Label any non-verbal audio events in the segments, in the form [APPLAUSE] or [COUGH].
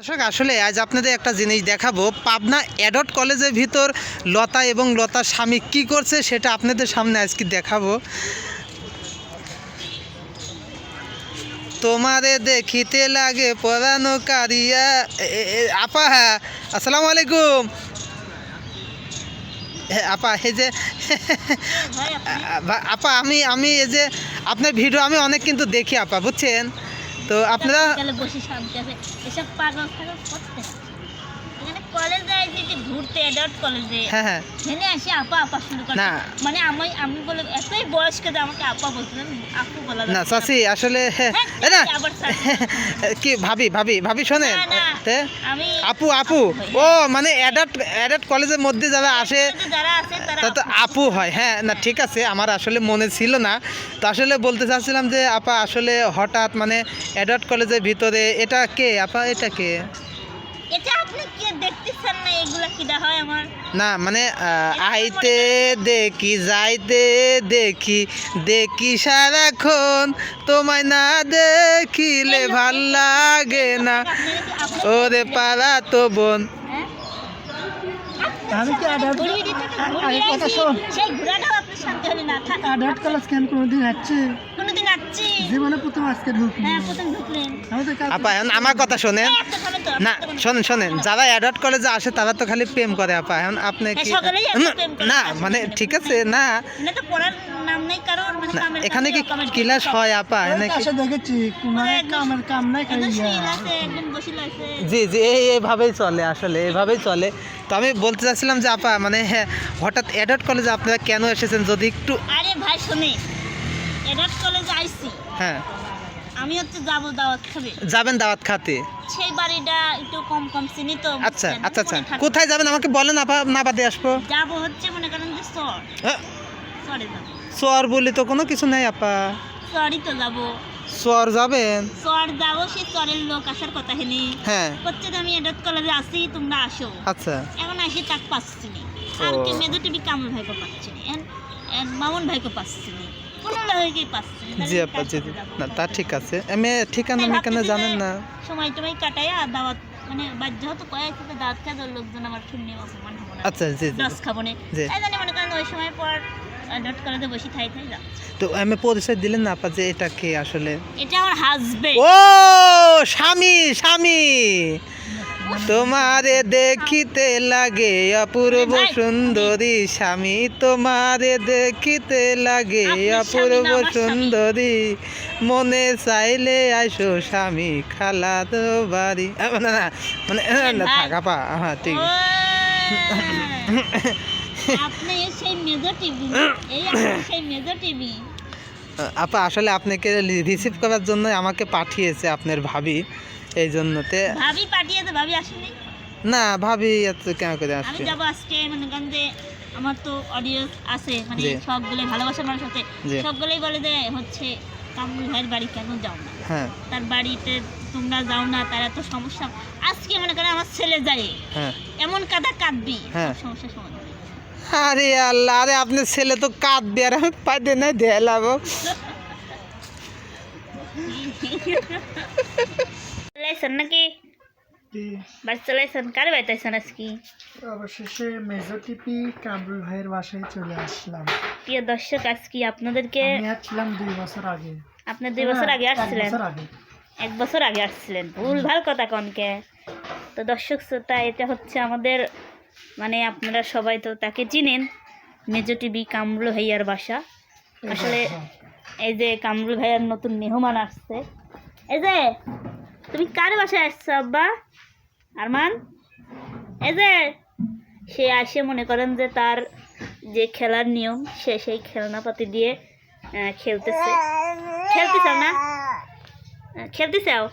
দর্শক আসলে আজ আপনাদের একটা জিনিস দেখাবো। পাবনা অ্যাডট কলেজের ভিতর লতা এবং লতা স্বামী কি করছে সেটা আপনাদের সামনে আজকে দেখাবো। তোমারে দেখিতে লাগে পরানো কারিয়া। আপা হ্যাঁ আসসালামু আলাইকুম। হ্যাঁ, আপা এই যে আপা আমি আমি এই যে আপনার ভিডিও আমি অনেক কিন্তু দেখি আপা বুঝছেন? তো আপনারা তাহলে বসে শান্তি আছে এসব পাগল ফাগল করতে এখানে কলেজে আইছি যে ঘুরতে অ্যাডাল্ট কলেজে হ্যাঁ হ্যাঁ। এখানে আসি আপা আপা শুরু করে। না। মানে আমি আমি বলে এতই বয়স্ক যে আমাকে আপা বলছিলেন আপু বলা না চাচি আসলে হ্যাঁ, এ না। [LAUGHS] কি ভাবি ভাবি ভাবি শোনেন? আমি আপু আপু ও মানে অ্যাডাল্ট অ্যাডাল্ট কলেজের মধ্যে যারা আসে তা তো আপু। হয়। হ্যাঁ না ঠিক আছে আমার আসলে মনে ছিল না। তো আসলে বলতে চাচ্ছিলাম যে আপা আসলে হঠাৎ মানে অ্যাডাল্ট কলেজের ভিতরে এটা কে? আপা এটা কে? এটা আপনি কি? না এগুলা কিটা হয় আমার? না মানে আইতে দেখি যাইতে দেখি দেখি সারাক্ষণ। তোমায় না দেখিলে ভালো লাগে না। ওরে পাড়া তো বোন। হ্যাঁ? আমি কি কথা শোন। সেই শান্তি না কোনোদিন আসছি জীবনে প্রথম আজকে ঢুকলি। হ্যাঁ প্রথম ঢুকলেন আপা এখন আমার কথা শোনেন। না শোনেন। শোনেন। যারা অ্যাডাল্ট কলেজে আসে তারা তো খালি প্রেম করে আপা। এখন আপনি কি হ্যাঁ, এখন না, মানে ঠিক আছে না। এখানে তো পড়ার নাম নেই কারোর মানে এখানে কি ক্লাস হয় আপা? কি। জি জি এই এইভাবেই চলে আসলে এইভাবেই চলে। তো আমি বলতে চাচ্ছিলাম যে আপা মানে হ্যাঁ হঠাৎ অ্যাডাল্ট কলেজে আপনারা কেন এসেছেন? যদি একটু আরে ভাই শোনে। এডাট কলেজে আইছি। হ্যাঁ। আমি হচ্ছে যাব দাওয়াত খাবে। যাবেন দাওয়াত খাতে? সেই বাড়িটা একটু কম কম চিনি তো আচ্ছা আচ্ছা আচ্ছা। কোথায় যাবেন? আমাকে বলেন আপা না বাদে আসব। যাব হচ্ছে মনে করেন যে হ্যাঁ, চরে যাব। চর বলি তো কোনো কিছু নেই আপা। চরই তো যাব। চর যাবেন? চর যাব সেই চরের লোক আসার কথা হেনি। হ্যাঁ। হচ্ছে আমি এডাট কলেজে আসি তোমরা আসো। আচ্ছা। এখন আসি তাক পাচ্ছি নি। আর। কি মেধু টিভি কামল ভাইকে পাচ্ছি মামুন ভাইকে পাচ্ছি জি আপা জি? না তা ঠিক আছে। আমি ঠিকানা মিকানা জানেন না। সময় টময় কাটাই আর দাওয়াত মানে বাধ্য হতো কয়েক সাথে দাওয়াত খাওয়া যাওয়ার লোকজন আমার শুনলে অপমান হব না। আচ্ছা জি জি দশ খাব না। তাই জানি মনে করেন ওই সময় পর ডট কলেজে বসে থাই থাই তো আমি পরিচয় দিলেন না আপা যে এটা কে আসলে? এটা আমার হাজবেন্ড ও স্বামী স্বামী! তোমারে দেখিতে লাগে অপূর্ব সুন্দরী স্বামী। তোমারে দেখিতে লাগে অপূর্ব সুন্দরী। মনে চাইলে আইসো স্বামী খালা তো বাড়ি না না মানে থাকা আপা হ্যাঁ ঠিক। আপা আসলে আপনাকে রিসিভ করার জন্য আমাকে পাঠিয়েছে আপনার ভাবি। এই জন্যতে ভাবি পাঠিয়েছে ভাবি আসেনি। না ভাবি এত কেন করে আমি আসবে? যাব আজকে মনে যে আমার তো অডিয়েন্স আছে মানে। সবগুলো ভালোবাসার মানুষ আছে। সবগুলোই বলে যে হচ্ছে কামরুল ভাইয়ের বাড়ি কেন যাও না? হ্যাঁ। তার বাড়িতে তোমরা যাও না তার এত সমস্যা। আজকে মনে করেন আমার ছেলে যায়। হ্যাঁ। এমন কাদা কাঁদবি হ্যাঁ। সব সমস্যার সমাধান আরে আল্লাহ আরে আপনার ছেলে তো কাঁদ কাঁদবে আর আমি পাইতে না [LAUGHS] চলাইছেন নাকি? বাড়ি চলাইছেন কার বাড়িতেছেন আজকে? অবশেষে মেজর টিপি কামরুল ভাইয়ের বাসায় চলে আসলাম। প্রিয় দর্শক আজকে আপনাদেরকে আমি দুই বছর আগে। আপনার দুই বছর আগে আসছিলেন? এক বছর আগে আসছিলেন। ভুল ভালো কথা কনকে তো দর্শক শ্রোতা এটা হচ্ছে আমাদের মানে আপনারা সবাই তো তাকে চিনেন মেজো টিভি কামরুল ভাইয়ার বাসা। আসলে এই যে কামরুল ভাইয়ার নতুন মেহমান আসছে। এই যে তুমি কার বাসায় আসছো আব্বা? আরমান? এই যে সে আসে মনে করেন যে তার যে খেলার নিয়ম সে সেই খেলনাপাতি দিয়ে খেলতেছে। খেলতে চাও না? খেলতে চাও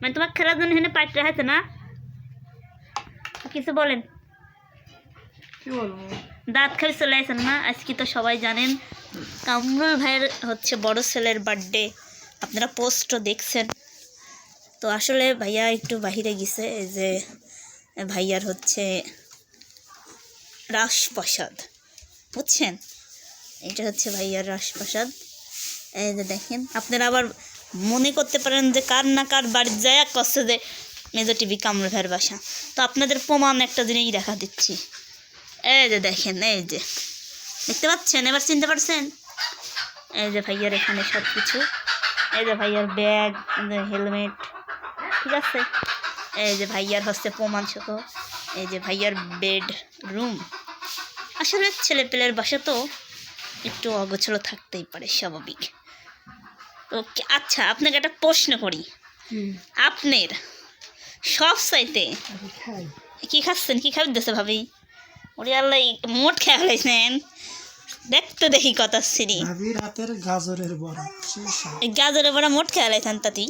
মানে তোমার খেলার জন্য এখানে পাইট রাখাচ্ছে না? কিছু বলেন। কি বলব? দাঁত খালি চলে আসেন না? আজকে তো সবাই জানেন কামরুল ভাইয়ের হচ্ছে বড় ছেলের বার্থডে আপনারা পোস্টও দেখছেন। তো আসলে ভাইয়া একটু বাহিরে গেছে, এই যে ভাইয়ার হচ্ছে রাসপ্রসাদ বুঝছেন? এটা হচ্ছে ভাইয়ার রাসপ্রসাদ এই যে দেখেন, আপনারা আবার মনে করতে পারেন যে কার না কার বাড়ির যায় কষ্ট যে মেজো টিভি কামরুল ভাইয়ের বাসা। তো আপনাদের প্রমাণ একটা জিনিস দেখা দিচ্ছি। এই যে দেখেন, এই যে। দেখতে পাচ্ছেন? এবার চিনতে পারছেন? এই যে ভাইয়ার এখানে সব কিছু এই যে ভাইয়ার ব্যাগ হেলমেট ঠিক আছে। এই যে ভাইয়ার হচ্ছে প্রমাণ সহ এই যে ভাইয়ার বেড রুম আসলে ছেলে পেলের বাসা তো একটু অগোছলো থাকতেই পারে স্বাভাবিক। ওকে আচ্ছা আপনাকে একটা প্রশ্ন করি। আপনার সব চাইতে খাই। কি খাচ্ছেন? কি খাবার দিতেছে ভাবি? ওরে আল্লাহ মোট খেয়ে ফেলেছেন। দেখতে দেখি কত সিঁড়ি গাজরের বড়া এই গাজরের বড়া মোট খেয়ে ফেলেছেন তাতি?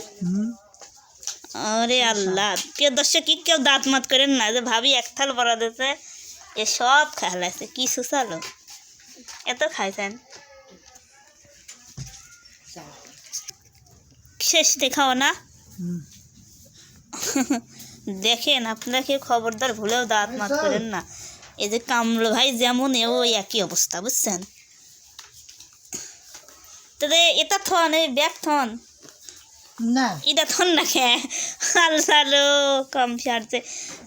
আরে আল্লাহ। প্রিয় দর্শক কি কেউ দাঁত মাত করেন না যে ভাবি এক থাল বড়া দিতে এ সব খেলাইছে কি সুসালো এত খাইছেন? শেষ দেখাও না? দেখেন আপনারা কেউ খবরদার ভুলেও দাঁত মাত করেন না। এই যে কামল ভাই যেমন এও একই অবস্থা বুঝছেন? তবে এটা থন এই ব্যাগ থন। না। এটা থন না খে। কম ছাড়ছে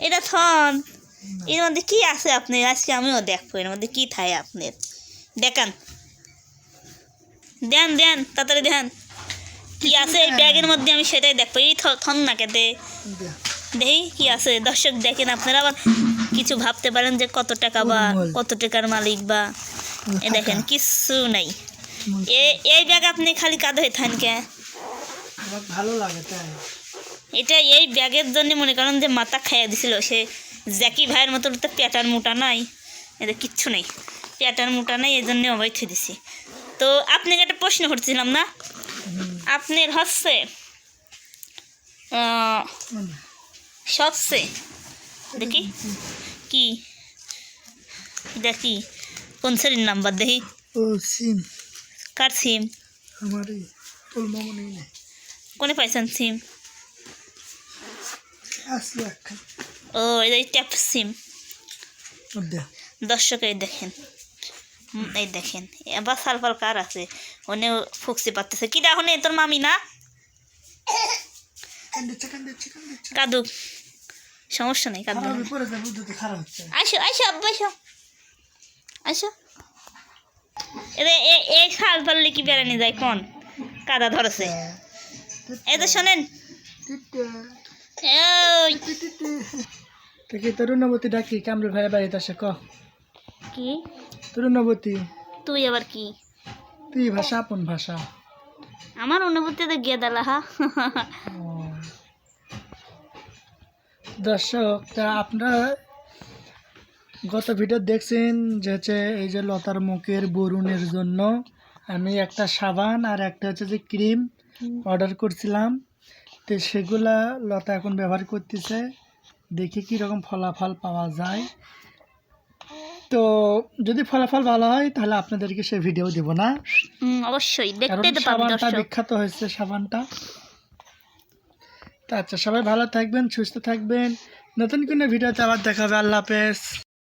এটা থন। এর মধ্যে কি আছে আপনি আজকে আমিও দেখব। এর মধ্যে কি থাই আপনার? দেখান। দেন দেন তাড়াতাড়ি দেন। কি আছে এই ব্যাগের মধ্যে আমি সেটাই দেখব। এই থন না কেটে দে। দেখি কি আছে। দর্শক দেখেন আপনারা আবার কিছু ভাবতে পারেন যে কত টাকা বা কত টাকার মালিক বা এ দেখেন কিচ্ছু নাই। এই ব্যাগ আপনি খালি কাঁদে হয়ে থাকেন কে ভালো লাগে তাই। এটা এই ব্যাগের জন্য মনে করেন যে মাথা খাইয়া দিছিল। সে জ্যাকি ভাইয়ের মতো তো প্যাটার মোটা নাই এদের কিচ্ছু নেই। প্যাটার মোটা নাই এই জন্য অবাই থুই দিছি। তো আপনাকে একটা প্রশ্ন করছিলাম না? আপনার হচ্ছে। সবচেয়ে দেখি। কি? দেখি কোন শ্রেণির নাম্বার দেখি? ও সিম। কার সিম? আমার কোনে পাইছেন সিম ও এই ট্যাপ সিম দর্শক এই দেখেন এই দেখেন। এবার সালফাল কার আছে? ওনে ফুকসি পাচ্ছে কি দেখো তোর মামি না? কাদুক সমস্যা নেই, কাদু। আসো আসো আব্বা আসো এ- এই খাল পারলে কি বেড়ানি যায় কোন? কাদা ধরেছে। এই তো শোনেন। কি তরুণবতী ডাকি কামরুল ভাইয়ের বাড়িতে আসে ক। কি? তরুণবতী। তুই আবার কি? তুই ভাষা আপন ভাষা। আমার অনুভূতিতে গিয়ে দিলা হা ও। দর্শক তা আপনারা গত ভিডিও দেখছেন যে হচ্ছে এই যে লতার মুখের বরুণের জন্য আমি একটা সাবান আর একটা হচ্ছে যে ক্রিম অর্ডার করছিলাম। তো সেগুলা লতা এখন ব্যবহার করতেছে। দেখি কি রকম ফলাফল পাওয়া যায়। তো যদি ফলাফল ভালো হয় তাহলে আপনাদেরকে সেই ভিডিও দেব না। অবশ্যই। দেখতে সাবানটা বিখ্যাত হয়েছে সাবানটা। তা আচ্ছা সবাই ভালো থাকবেন সুস্থ থাকবেন। নতুন কোনো ভিডিওতে আবার দেখা হবে। আল্লাহ হাফেজ।